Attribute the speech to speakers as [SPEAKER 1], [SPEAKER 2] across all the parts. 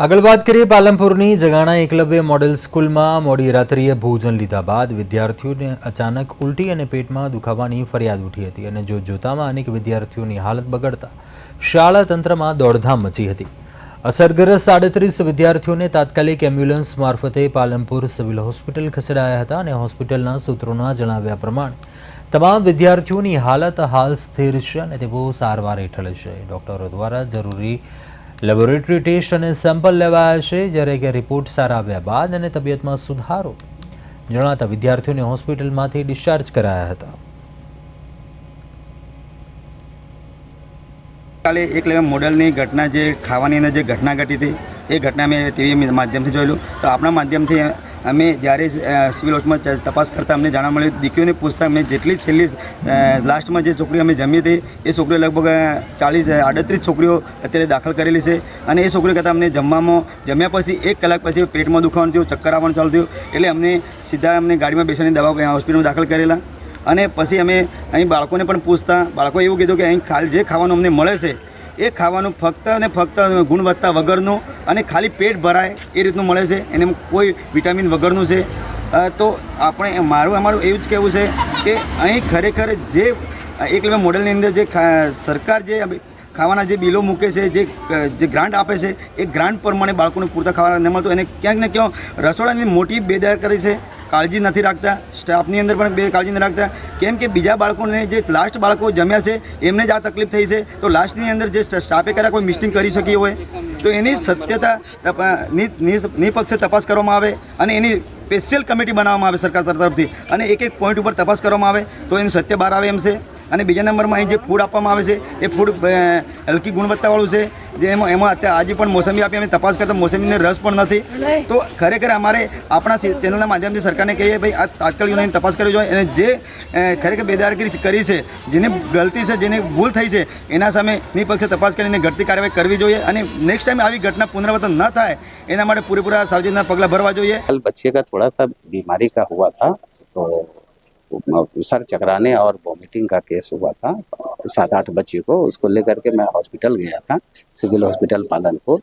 [SPEAKER 1] આગળ વાત કરીએ પાલનપુરની જગાણા એકલવ્ય મોડેલ સ્કૂલમાં મોડી રાત્રિએ ભોજન લીધા બાદ વિદ્યાર્થીઓને અચાનક ઉલટી અને પેટમાં દુખાવાની ફરિયાદ ઉઠી હતી અને જો જોતામાં અનેક વિદ્યાર્થીઓની હાલત બગડતા શાળા તંત્રમાં દોડધામ મચી હતી. અસરગ્રસ્ત સાડત્રીસ વિદ્યાર્થીઓને તાત્કાલિક એમ્બ્યુલન્સ મારફતે પાલનપુર સિવિલ હોસ્પિટલ ખસેડાયા હતા અને હોસ્પિટલના સૂત્રોના જણાવ્યા પ્રમાણે તમામ વિદ્યાર્થીઓની હાલત હાલ સ્થિર છે અને તેઓ સારવાર હેઠળ છે. ડોક્ટરો દ્વારા જરૂરી લેબોરેટરી ટેસ્ટ અને સેમ્પલ લેવાયા છે, જ્યારે કે રિપોર્ટ સારા આવ્યા બાદ અને તબિયતમાં સુધારો જણાતા વિદ્યાર્થીઓને હોસ્પિટલમાંથી ડિસ્ચાર્જ કરાયા હતા.
[SPEAKER 2] કાલે એક લેવા મોડલની ઘટના જે ખાવાની અંદર જે ઘટના ઘટી હતી, એ ઘટના મેં ટીવી માધ્યમથી જોયેલું. તો આપણા માધ્યમથી અમે જ્યારે સિવિલ હોસ્પિટલમાં તપાસ કરતાં અમને જાણવા મળ્યું. દીકરીઓને પૂછતા અમે જેટલી છેલ્લી લાસ્ટમાં જે છોકરીઓ અમે જમી હતી, એ છોકરીઓ લગભગ ચાલીસ આડત્રીસ છોકરીઓ અત્યારે દાખલ કરેલી છે. અને એ છોકરીઓ કરતાં અમને જમવામાં, જમ્યા પછી એક કલાક પછી પેટમાં દુખાવાનું થયું ચક્કર આવવાનું ચાલુ થયું. એટલે અમને સીધા અમને ગાડીમાં બેસીને દવા હોસ્પિટલમાં દાખલ કરેલા. અને પછી અમે અહીં બાળકોને પણ પૂછતા બાળકોએ એવું કીધું કે અહીં ખાલ જે ખાવાનું અમને મળે છે એ ખાવાનું ફક્ત અને ફક્ત ગુણવત્તા વગરનું અને ખાલી પેટ ભરાય એ રીતનું મળે છે. એને કોઈ વિટામિન વગરનું છે. તો આપણે મારું અમારું એવું જ કહેવું છે કે અહીં ખરેખર જે એક લેવલ મોડલની અંદર જે સરકાર જે ખાવાના જે બિલો મૂકે છે, જે જે ગ્રાન્ટ આપે છે, એ ગ્રાન્ટ પ્રમાણે બાળકોને પૂરતા ખાવા ન મળતું એને ક્યાંક ને ક્યાંક રસોડાની મોટી બેદાર કરી છે. કાળજી નથી રાખતા. સ્ટાફની અંદર પણ બે કાળજી નથી રાખતા. કેમ કે બીજા બાળકોને જે લાસ્ટ બાળકો જમ્યા છે, એમને જ આ તકલીફ થઈ છે. તો લાસ્ટની અંદર જે સ્ટાફે કર્યા કોઈ મિસ્ટિંગ કરી શકી હોય, તો એની સત્યતા નિપક્ષે તપાસ કરવામાં આવે અને એની સ્પેશિયલ કમિટી બનાવવામાં આવે સરકાર તરફથી. અને એક એક પોઈન્ટ ઉપર તપાસ કરવામાં આવે, તો એનું સત્ય બહાર આવે એમ છે. અને બીજા નંબરમાં અહીં જે ફૂડ આપવામાં આવે છે, એ ફૂડ હલકી ગુણવત્તાવાળું છે. જે એમાં અત્યારે આજે પણ મોસમી આપી અમે તપાસ કરતા મોસંબીને રસ પણ નથી. તો ખરેખર અમારે આપણા ચેનલના માધ્યમથી સરકારને કહીએ ભાઈ આ તાત્કાલિક યુનિયન તપાસ કરવી જોઈએ. અને જે ખરેખર બેદારગીરી કરી છે જેને ગલતી છે જેને ભૂલ થઈ છે એના સામે નિપક્ષે તપાસ કરીને ઘટતી કાર્યવાહી કરવી જોઈએ અને નેક્સ્ટ ટાઈમ આવી ઘટના પુનરાવર્તન ન થાય એના માટે પૂરેપૂરા સાવચેતીના પગલાં ભરવા જોઈએ.
[SPEAKER 3] બચ્ચે કા બીમારી કા હુઆ થા તો सर चकराने और वॉमिटिंग का केस हुआ था। सात आठ बच्चे को उसको लेकर के मैं हॉस्पिटल गया था सिविल हॉस्पिटल पालनपुर।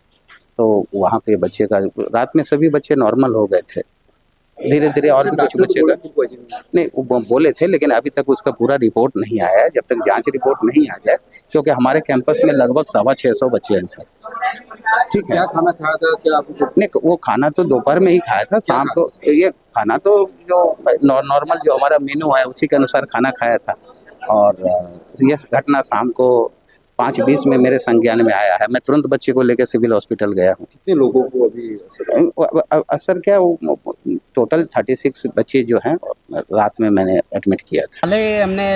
[SPEAKER 3] तो वहाँ पे बच्चे का रात में सभी बच्चे नॉर्मल हो गए थे। धीरे धीरे और भी कुछ बच्चे का नहीं। वो बोले थे लेकिन अभी तक उसका पूरा रिपोर्ट नहीं आया है। जब तक जाँच रिपोर्ट नहीं आ जाए क्योंकि हमारे कैंपस में लगभग सवा छः सौ बच्चे हैं सर। ठीक है।
[SPEAKER 4] क्या खाना खाया था? क्या आपको
[SPEAKER 3] नहीं वो खाना तो दोपहर में ही खाया था शाम को ये खाना तो जो नॉर्मल जो हमारा मेनू है उसी के अनुसार खाना खाया था। और ये घटना शाम को पाँच बीस में मेरे संज्ञान में आया है। मैं तुरंत बच्चे को लेकर सिविल हॉस्पिटल गया हूँ।
[SPEAKER 4] कितने लोगों को अभी असर?
[SPEAKER 3] असर क्या वो टोटल थर्टी सिक्स बच्चे जो हैं रात में मैंने एडमिट किया था
[SPEAKER 5] કાલે અમને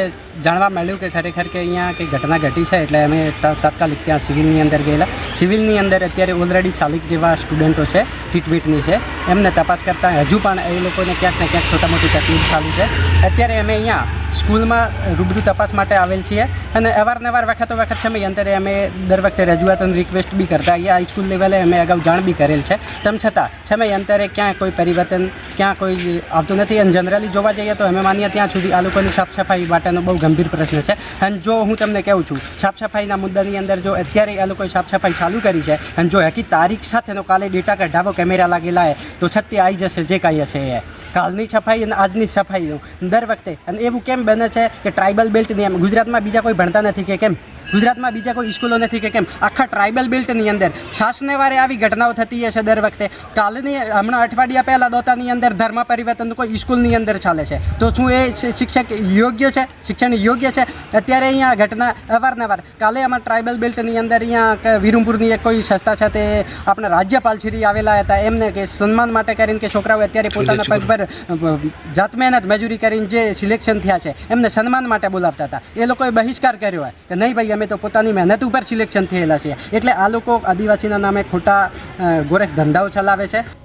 [SPEAKER 5] જાણવા મળ્યું કે ખરેખર કે અહીંયા કંઈ ઘટના ઘટી છે એટલે અમે તા- તાત્કાલિક ત્યાં સિવિલની અંદર ગયેલા સિવિલની અંદર અત્યારે ઓલરેડી સાલિક જેવા સ્ટુડન્ટો છે ટ્રીટમેન્ટની છે એમને તપાસ કરતાં હજુ પણ એ લોકોને ક્યાંક ને ક્યાંક છોટા મોટી તકલીફ ચાલુ છે અત્યારે અમે અહીંયા સ્કૂલમાં રૂબરૂ તપાસ માટે આવેલ છીએ અને અવારનવાર વખતો વખત છે મેં અંતરે અમે દર વખતે રજૂઆત અને રિક્વેસ્ટ બી કરતા અહીંયા હાઈસ્કૂલ લેવલે અમે અગાઉ જાણ બી કરેલ છે. તેમ છતાં સમય અંતરે ક્યાં કોઈ પરિવર્તન, ક્યાં કોઈ આવતું નથી. અને જનરલી જોવા જઈએ તો અમે માનીએ ત્યાં સુધી આ લોકોની સાફ સફાઈ માટેનો બહુ ગંભીર પ્રશ્ન છે. અને જો હું તમને કહું છું સાફ સફાઈના મુદ્દાની અંદર જો અત્યારે આ લોકોએ સાફ સફાઈ ચાલુ કરી છે અને જો હકી તારીખ સાથેનો કાલે ડેટા કઢાવો, કેમેરા લાગેલા હે, તો છતી આવી જશે, જે કાંઈ હશે એ. કાલની સફાઈ અને આજની સફાઈ દર વખતે. અને એવું કેમ બને છે કે ટ્રાઇબલ બેલ્ટની એમ ગુજરાતમાં બીજા કોઈ ભણતા નથી કે કેમ? ગુજરાતમાં બીજા કોઈ સ્કૂલો નથી કે કેમ? આખા ટ્રાઇબલ બેલ્ટની અંદર શાસને વારે આવી ઘટનાઓ થતી હશે દર વખતે. કાલની હમણાં અઠવાડિયા પહેલાં દોતાની અંદર ધર્મ પરિવર્તન કોઈ સ્કૂલની અંદર ચાલે છે. તો શું એ શિક્ષક યોગ્ય છે? શિક્ષણ યોગ્ય છે? અત્યારે અહીંયા ઘટના અવારનવાર કાલે આમાં ટ્રાઇબલ બેલ્ટની અંદર અહીંયા વિરુમપુરની વિરમપુરની એક કોઈ સંસ્થા છે તે આપણા રાજ્યપાલ શ્રી આવેલા હતા. એમને કે સન્માન માટે કરીને કે છોકરાઓ અત્યારે પોતાના પગ પર જાત મહેનત મજૂરી કરીને જે સિલેક્શન થયા છે એમને સન્માન માટે બોલાવતા હતા. એ લોકોએ બહિષ્કાર કર્યો હોય કે નહીં ભાઈ અમે તો પોતાની મહેનત ઉપર સિલેક્શન થયેલા છે. એટલે આ લોકો આદિવાસીના નામે ખોટા ગોરખ ધંધાઓ ચલાવે છે.